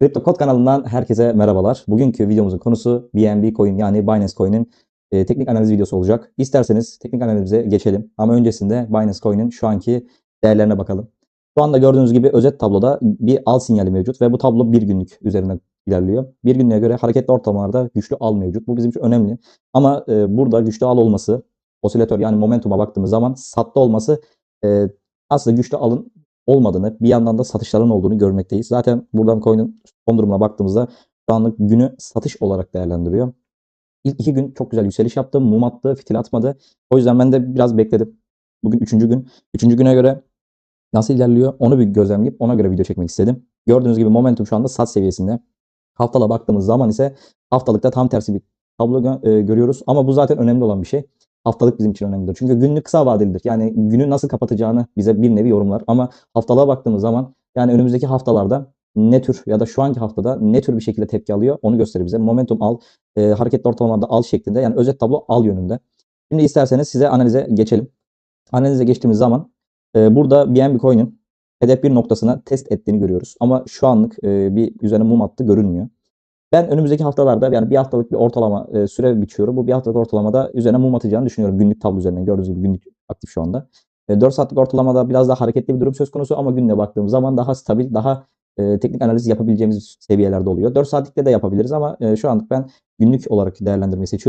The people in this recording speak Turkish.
Kripto Kod kanalından herkese merhabalar. Bugünkü videomuzun konusu BNB Coin yani Binance Coin'in e, teknik analiz videosu olacak. İsterseniz teknik analizimize geçelim. Ama öncesinde Binance Coin'in şu anki değerlerine bakalım. Şu anda gördüğünüz gibi özet tabloda bir al sinyali mevcut ve bu tablo bir günlük üzerinden ilerliyor. Bir günlüğe göre hareketli ortamlarda güçlü al mevcut. Bu bizim için önemli. Ama e, burada güçlü al olması, osilatör yani momentuma baktığımız zaman satta olması e, aslında güçlü alın olmadığını, bir yandan da satışların olduğunu görmekteyiz. Zaten buradan coin'in son durumuna baktığımızda şu anlık günü satış olarak değerlendiriyor. İlk iki gün çok güzel yükseliş yaptı. Mum attı, fitil atmadı. O yüzden ben de biraz bekledim. Bugün üçüncü gün. Üçüncü güne göre nasıl ilerliyor onu bir gözlemleyip ona göre video çekmek istedim. Gördüğünüz gibi momentum şu anda sat seviyesinde. Haftala baktığımız zaman ise haftalıkta tam tersi bir tablo e, görüyoruz. Ama bu zaten önemli olan bir şey. Haftalık bizim için önemlidir. Çünkü günlük kısa vadelidir. Yani günü nasıl kapatacağını bize bir nevi yorumlar. Ama haftalığa baktığımız zaman yani önümüzdeki haftalarda ne tür ya da şu anki haftada ne tür bir şekilde tepki alıyor onu gösterir bize. Momentum al, e, hareketli ortalamalarda al şeklinde yani özet tablo al yönünde. Şimdi isterseniz size analize geçelim. Analize geçtiğimiz zaman e, burada BNB Coin'in hedef bir noktasına test ettiğini görüyoruz. Ama şu anlık e, bir üzerine mum attı görünmüyor. Ben önümüzdeki haftalarda yani bir haftalık bir ortalama e, süre biçiyorum. Bu bir haftalık ortalamada üzerine mum atacağını düşünüyorum günlük tablo üzerinden. Gördüğünüz gibi günlük aktif şu anda. E, 4 saatlik ortalamada biraz daha hareketli bir durum söz konusu ama gününe baktığım zaman daha stabil, daha e, teknik analiz yapabileceğimiz seviyelerde oluyor. 4 saatlikte de yapabiliriz ama e, şu anlık ben günlük olarak değerlendirmeyi seçiyorum.